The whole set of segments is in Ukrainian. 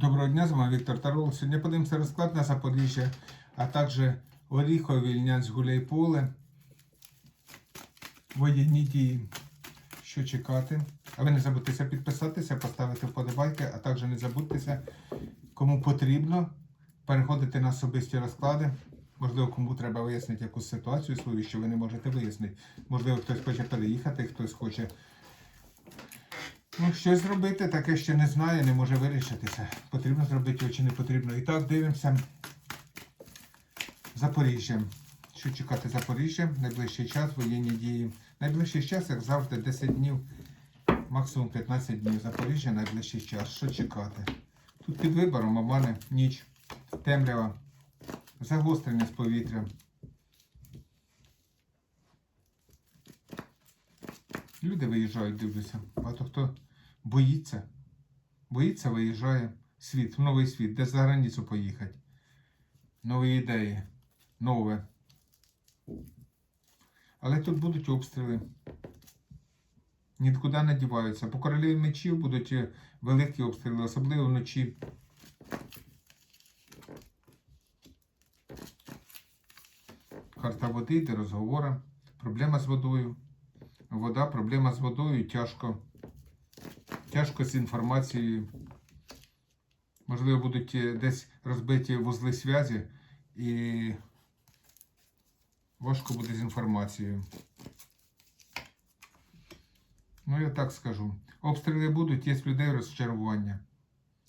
Доброго дня, з вами Віктор Тарол. Сьогодні подивимося розклад на Запоріжжя, а також Оріхове, Вільнянськ, Гуляйполе, воєнні дії. Що чекати? А ви не забудьтеся підписатися, поставити вподобайки, а також не забудьтеся, кому потрібно переходити на особисті розклади. Можливо, кому треба вияснити якусь ситуацію свою, що ви не можете вияснити. Можливо, хтось хоче переїхати, хтось хоче Ну, щось зробити, таке ще не знає, не може вирішитися. Потрібно зробити його чи не потрібно. І так, дивимося Запоріжжя. Що чекати Запоріжжя? Найближчий час, воєнні дії. Найближчий час, як завжди, 10 днів, максимум 15 днів. Запоріжжя найближчий час. Що чекати? Тут під вибором обмани, ніч, темрява, загострення з повітря. Люди виїжджають, дивлюся. Багато хто боїться. Боїться, виїжджає світ, в новий світ, де за границю поїхати. Нові ідеї, нове. Але тут будуть обстріли. Нікуди не діваються. По королеві мечів будуть е, великі обстріли, особливо вночі. Карта води йде розговора. Проблема з водою. Вода, проблема з водою, тяжко. Тяжко з інформацією. Можливо, будуть е, десь розбиті вузли зв'язі і важко буде з інформацією. Ну, я так скажу. Обстріли будуть, є людей розчарування.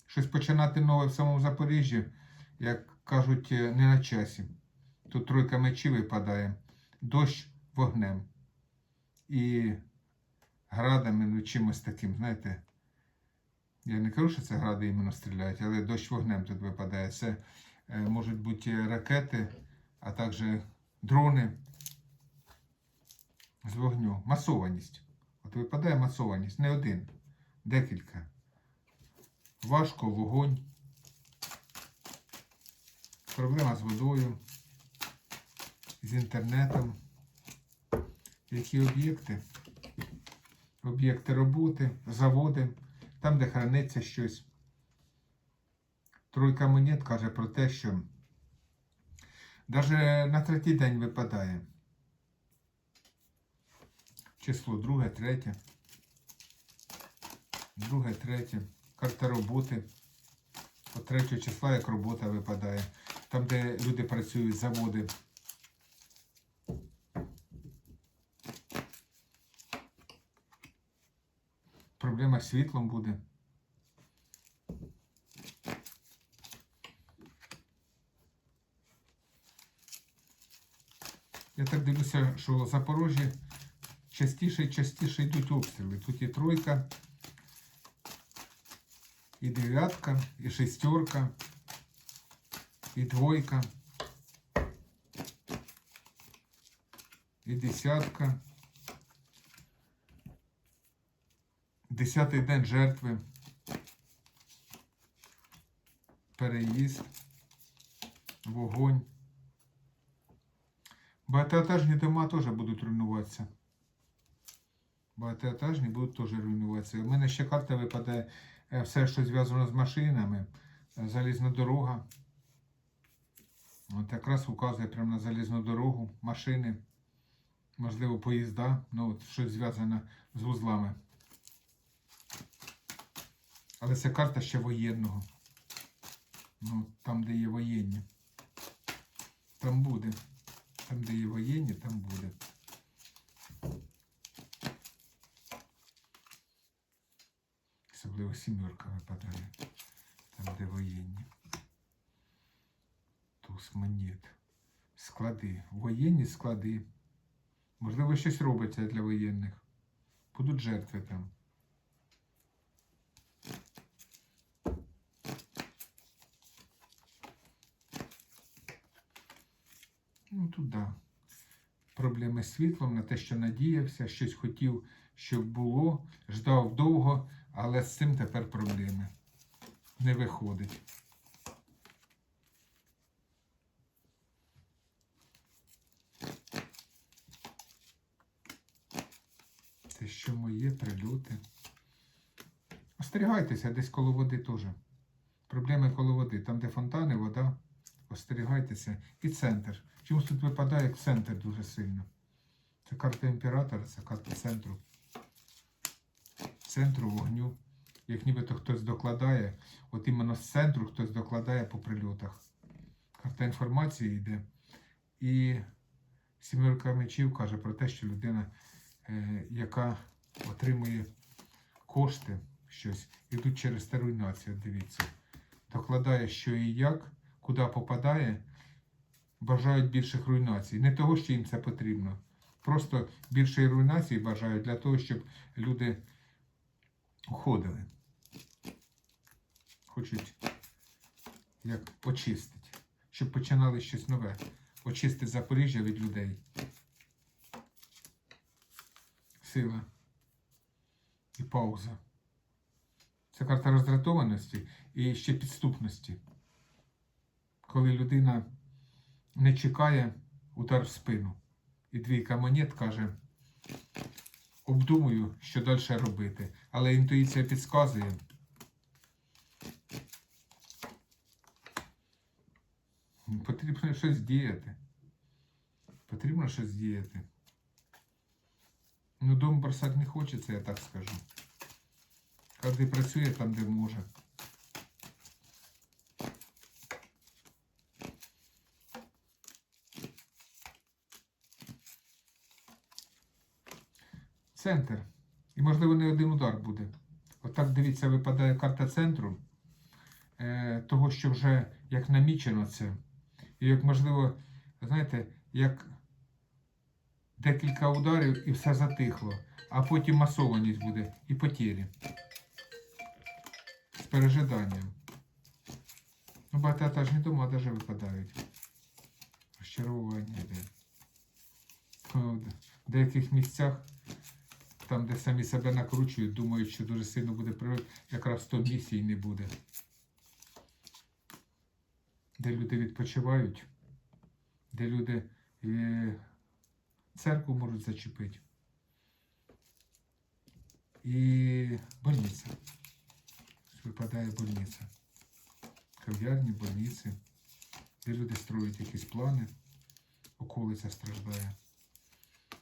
Щось починати нове в самому Запоріжжі, як кажуть, е, не на часі. Тут тройка мечів випадає, дощ вогнем і градами, ну чимось таким, знаєте. Я не кажу, що це гради іменно стріляють, але дощ вогнем тут випадає. Це е, можуть бути ракети, а також дрони з вогню. Масованість. От випадає масованість. Не один, декілька. Важко, вогонь. Проблема з водою, з інтернетом. Які об'єкти? Об'єкти роботи, заводи, там, де храниться щось. Тройка монет каже про те, що навіть на третій день випадає. Число друге, третє. Друге, третє. Карта роботи. От третього числа як робота випадає. Там, де люди працюють, заводи. Проблема з світлом буде. Я так дивлюся, що в Запорожжі частіше і частіше йдуть обстріли. Тут і тройка, і дев'ятка, і шестерка, і двойка, і десятка. Десятий день жертви. Переїзд. Вогонь. Багатоетажні дома теж будуть руйнуватися. Багатоетажні будуть теж руйнуватися. У мене ще карта випадає е, все, що зв'язано з машинами. Залізна дорога. От якраз указує прямо на залізну дорогу, машини, можливо, поїзда, ну от щось зв'язане з вузлами. Але це карта ще воєнного. Ну, там, де є воєнні. Там буде. Там, де є воєнні, там буде. Особливо сімерка випадає. Там, де воєнні. Туз монет. Склади. Воєнні склади. Можливо, щось робиться для воєнних. Будуть жертви там. Да. Проблеми з світлом на те, що надіявся, щось хотів, щоб було, ждав довго, але з цим тепер проблеми. Не виходить. Це що моє прильоти. Остерігайтеся десь коло води теж. Проблеми коло води. Там, де фонтани, вода, остерігайтеся. І центр. Чомусь тут випадає центр дуже сильно. Це карта імператора, це карта центру. Центру вогню. Як нібито хтось докладає, от іменно з центру хтось докладає по прильотах. Карта інформації йде. І сімерка мечів каже про те, що людина, е, яка отримує кошти, щось, ідуть через те руйнацію, дивіться. Докладає, що і як, куди попадає, бажають більших руйнацій. Не того, що їм це потрібно. Просто більшої руйнації бажають для того, щоб люди уходили. Хочуть як очистити, щоб починали щось нове. Очистити Запоріжжя від людей. Сила і пауза. Це карта роздратованості і ще підступності. Коли людина не чекає удар в спину. І двійка монет каже, обдумую, що далі робити. Але інтуїція підказує. Потрібно щось діяти. Потрібно щось діяти. Ну, дом бросати не хочеться, я так скажу. Кожен працює там, де може. Центр. І, можливо, не один удар буде. Отак, дивіться, випадає карта центру. Е, того, що вже як намічено це. І як можливо, знаєте, як декілька ударів і все затихло, а потім масованість буде і потірі. З пережиданням. Ну, багатоетажні дома навіть випадають. Розчарування йде. В деяких місцях, там, де самі себе накручують, думають, що дуже сильно буде прильот, якраз то місії не буде. Де люди відпочивають, де люди е, церкву можуть зачепити. І больниця. Випадає больниця. Кав'ярні, больниці, де люди строять якісь плани, околиця страждає.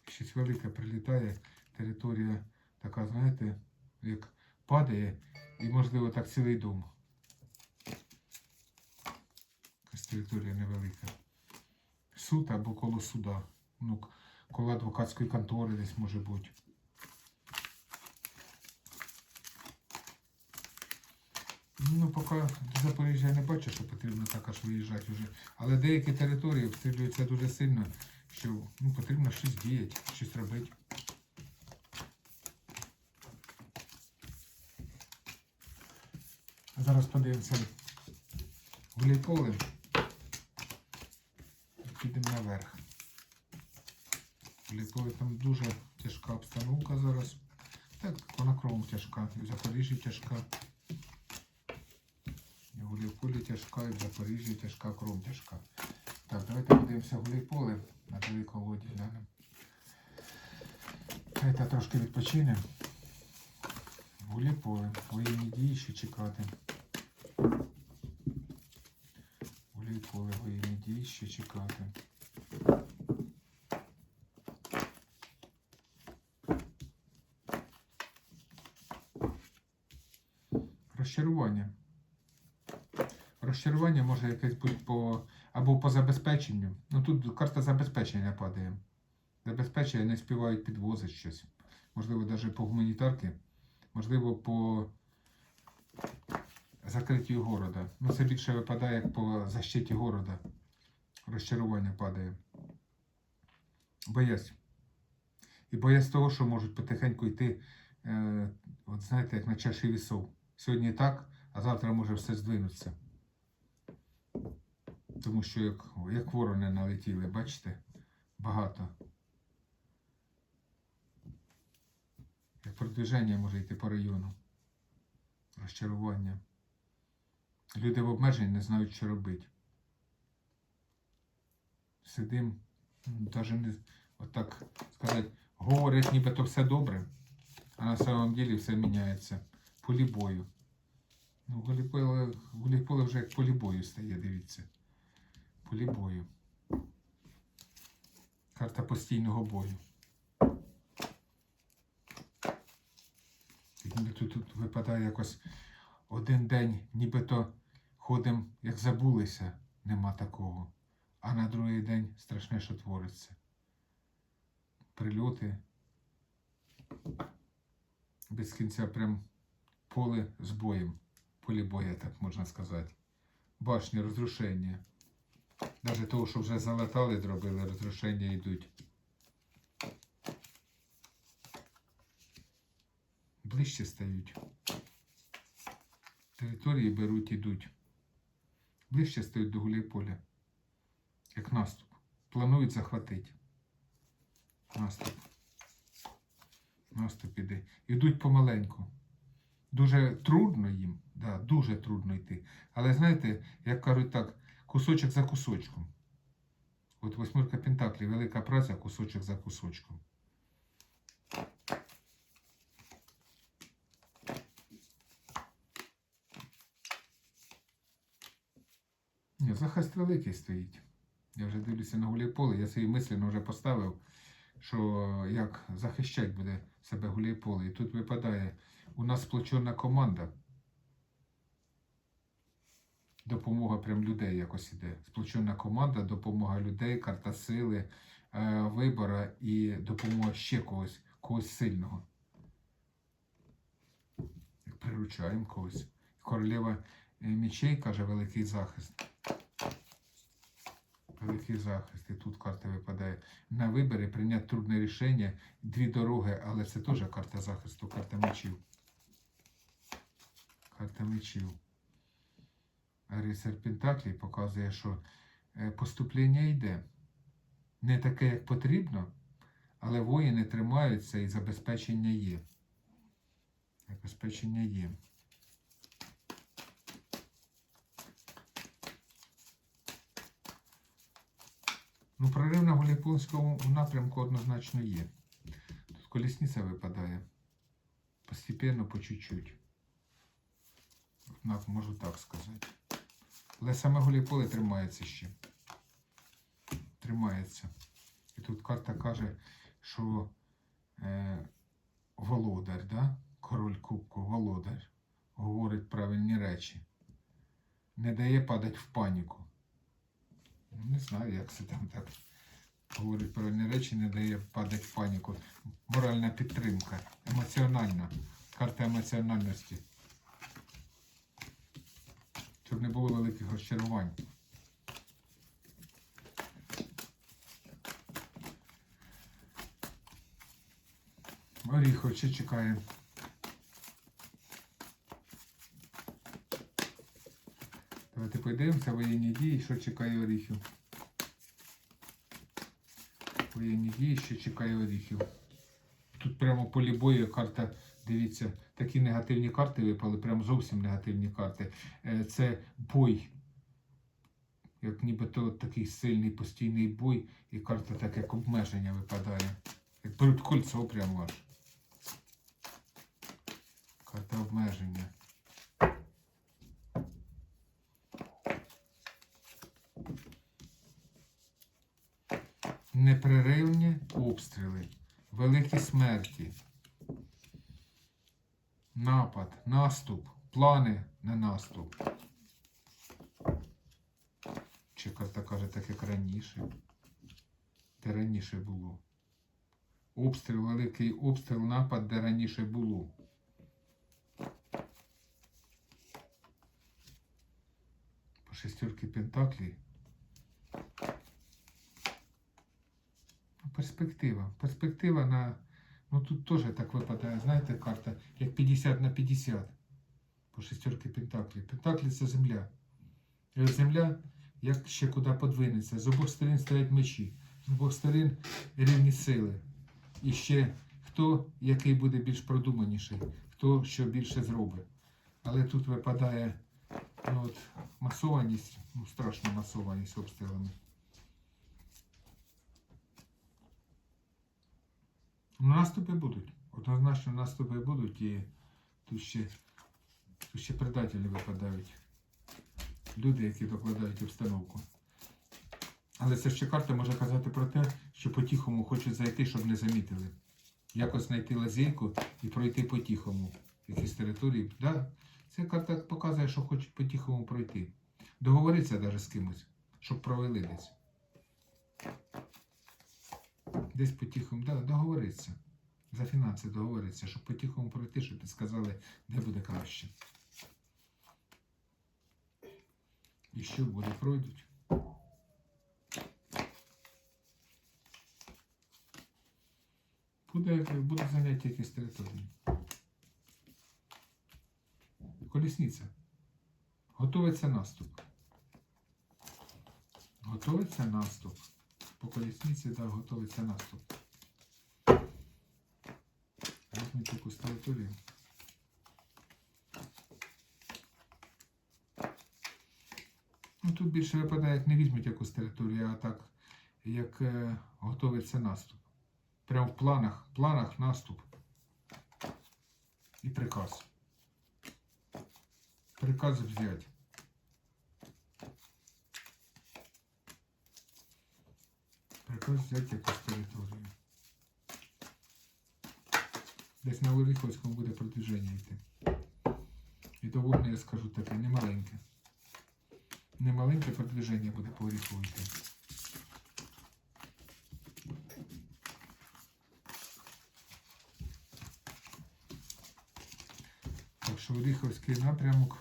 Щось велике прилітає, територія така, знаєте, як падає, і можливо так цілий дом. Якась територія невелика. Суд або коло суда. Ну, коло адвокатської контори десь може бути. Ну, поки до Запоріжжя не бачу, що потрібно так аж виїжджати вже. Але деякі території обстрілюються дуже сильно, що ну, потрібно щось діяти, щось робити. Зараз подивимося гуляйполе. І Підемо наверх. Гуляйполе там дуже тяжка обстановка зараз. Так, вона кругом тяжка. І в Запоріжжі тяжка. І в Гуляйполі тяжка, і в Запоріжжі тяжка, кром тяжка. Так, давайте подивимося Гуляйполе на другій колоді глянемо. Давайте трошки відпочинемо. Гуляйполе. Воєнні дії ще чекати. Гуляйполе, воєнні дії ще чекати. Розчарування. Розчарування може якесь бути по або по забезпеченню. Ну тут карта забезпечення падає. Забезпечення не співають підвозити щось. Можливо, навіть по гуманітарки, можливо, по закриттю города. Ну, це більше випадає як по защиті города. Розчарування падає. Боясь. І боясь того, що можуть потихеньку йти, е, от знаєте, як на чаші вісов. Сьогодні так, а завтра може все здвинутися. Тому що як, як ворони налетіли, бачите, багато. Як продвиження може йти по району. Розчарування. Люди в обмеженні не знають, що робити. Сидим, навіть не отак сказати, говорять, нібито все добре, а на самом деле все міняється. Полі бою. Ну, Гуляйполе, поле вже як полі бою стає, дивіться. Полі бою. Карта постійного бою. Тут, тут випадає якось один день, нібито ходимо, як забулися, нема такого. А на другий день страшне, що твориться. Прильоти. Без кінця прям поле з боєм. Полі боя, так можна сказати. Башні, розрушення. Навіть того, що вже залатали, зробили, розрушення йдуть. Ближче стають. Території беруть, ідуть. Ближче стають до Гуляйполя. Як наступ. Планують захватити. Наступ. Наступ іде. Ідуть помаленьку. Дуже трудно їм, да, дуже трудно йти. Але знаєте, як кажуть так, кусочок за кусочком. От восьмірка Пентаклі, велика праця, кусочок за кусочком. Ні, захист великий стоїть. Я вже дивлюся на Гуляйполе, я свої мислено вже поставив, що як захищати буде себе Гуляйполе. І тут випадає, у нас сплочена команда. Допомога прям людей якось іде. Сплочена команда, допомога людей, карта сили, е, вибора і допомога ще когось, когось сильного. Приручаємо когось. Королева е, мечей каже великий захист. Великий захист. І тут карта випадає. На вибори прийняти трудне рішення. Дві дороги, але це теж карта захисту, карта мечів. Карта мечів. Рицар Пентаклі показує, що е, поступлення йде. Не таке, як потрібно, але воїни тримаються і забезпечення є. Забезпечення є. Ну, прорив на Гуляйполському напрямку однозначно є. Тут колісниця випадає. Постепенно, по чуть-чуть. Можу так сказати. Але саме Гуляйполе тримається ще. Тримається. І тут карта каже, що е, володар, да? король Кубку, володар, говорить правильні речі. Не дає падати в паніку. Ну, Не знаю, як це там так говорить правильні речі, не дає падати в паніку. Моральна підтримка, емоціональна, карта емоціональності. Щоб не було великих розчарувань. Оріхов ще чекає. Давайте подивимося воєнні дії, що чекає Оріхів. Воєнні дії, що чекає Оріхів. Тут прямо полі бою карта, дивіться, такі негативні карти випали, прямо зовсім негативні карти. Е, Це бой. Як нібито такий сильний постійний бой, і карта так як обмеження випадає. Як беруть кольцо прямо аж. Карта обмеження. Непреривні обстріли, великі смерті, напад, наступ, плани на наступ. Чи карта каже так, як раніше? Де раніше було. Обстріл, великий обстріл, напад, де раніше було. По шестерки Пентаклі. Перспектива. Перспектива на. Ну тут теж так випадає, знаєте, карта, як 50 на 50. По шестерки Пентаклі. Пентаклі це земля. І земля, як ще куди подвинеться. З обох сторін стоять мечі. З обох сторін рівні сили. І ще хто який буде більш продуманіший, хто що більше зробить. Але тут випадає ну, от, масованість, ну страшна масованість обстрілами. Наступи будуть. Однозначно наступи будуть і тут ще, тут ще предателі випадають. люди, які докладають обстановку. Але це ще карта може казати про те, що по-тихому хочуть зайти, щоб не замітили. Якось знайти лазейку і пройти по-тихому. Якісь території. Да? Це карта показує, що хочуть по-тихому пройти. Договоритися навіть з кимось, щоб провели десь. Десь по-тихому, да, договоритися. За фінанси договоритися, щоб по-тихому пройти, щоб сказали, де буде краще. І що буде, пройдуть. Буде, буде заняття якісь території. Колісниця. Готовиться наступ. Готовиться наступ. По колісниці, так, готовиться наступ. Візьміть якусь територію. Ну, тут більше випадає, як не візьмуть якусь територію, а так, як е, готовиться наступ. Прямо в планах, планах наступ. І приказ. Приказ взять. Приказ взять якусь територію. Десь на Оріховському буде продвиження йти. І довольно, я скажу таке, не маленьке. Не маленьке продвиження буде по Оріхову йти. Так що Оріховський напрямок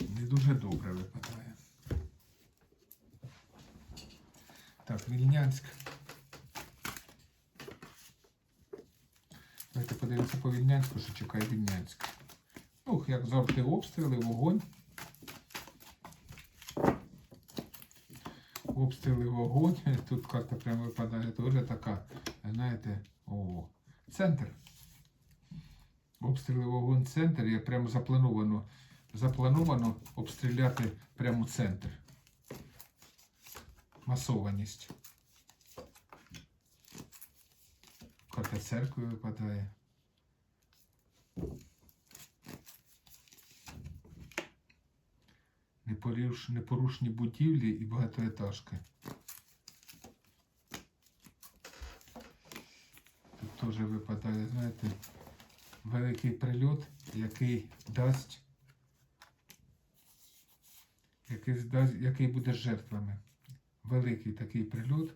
не дуже добре випадає. Так, Вільнянськ. Давайте подивимося по Вільнянську, що чекає Вільнянськ. Ну, як завжди, обстріли, вогонь. Обстріли, вогонь. Тут карта прямо випадає теж така, знаєте, о, центр. Обстріли вогонь центр, як прямо заплановано, заплановано обстріляти прямо центр. Масованість. Карта церкви випадає. Непорушні будівлі і багатоетажки. Тут теж випадає, знаєте, великий прильот, який дасть, який, дасть, який буде жертвами. Великий такий прильот,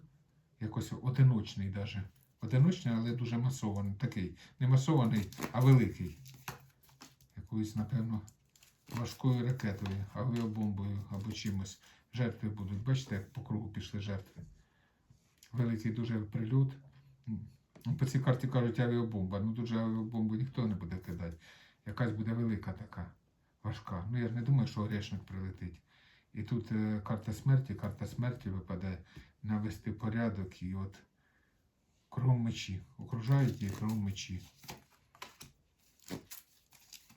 якось одиночний даже. Одиночний, але дуже масований. Такий. Не масований, а великий. Якоюсь, напевно, важкою ракетою, авіабомбою або чимось. Жертви будуть. Бачите, як по кругу пішли жертви. Великий дуже прильот. Ну, По цій карті кажуть авіабомба. Ну тут же авіабомбу ніхто не буде кидати. Якась буде велика така, важка. Ну я ж не думаю, що орешник прилетить. І тут е, карта смерті, карта смерті випадає навести порядок і от кругом мечі. Окружають її кругом мечі.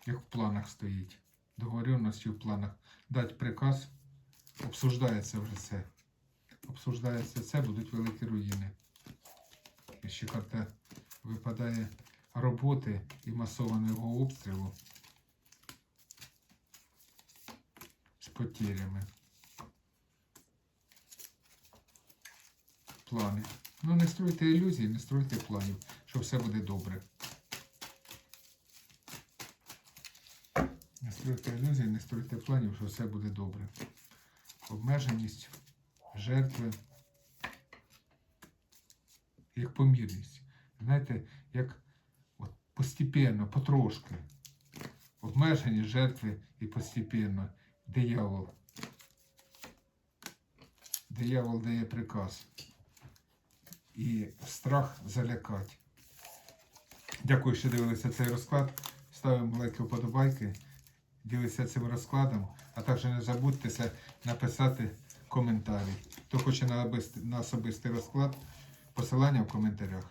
Як в планах стоїть. Договоренності в планах. Дать приказ. Обсуждається вже це. Обсуждається це, будуть великі руїни. І ще карта випадає роботи і масованого обстрілу з потерями. Плани. Ну не стройте ілюзій, не стройте планів, що все буде добре. Не стройте ілюзій, не стройте планів, що все буде добре. Обмеженість, жертви як помірність. Знаєте, як постепенно, потрошки. Обмежені жертви і постепенно. Диявол. Диявол дає приказ. І страх залякать. Дякую, що дивилися цей розклад. Ставимо лайки вподобайки. Ділися цим розкладом, а також не забудьте написати коментарі. Хто хоче на особистий розклад, посилання в коментарях.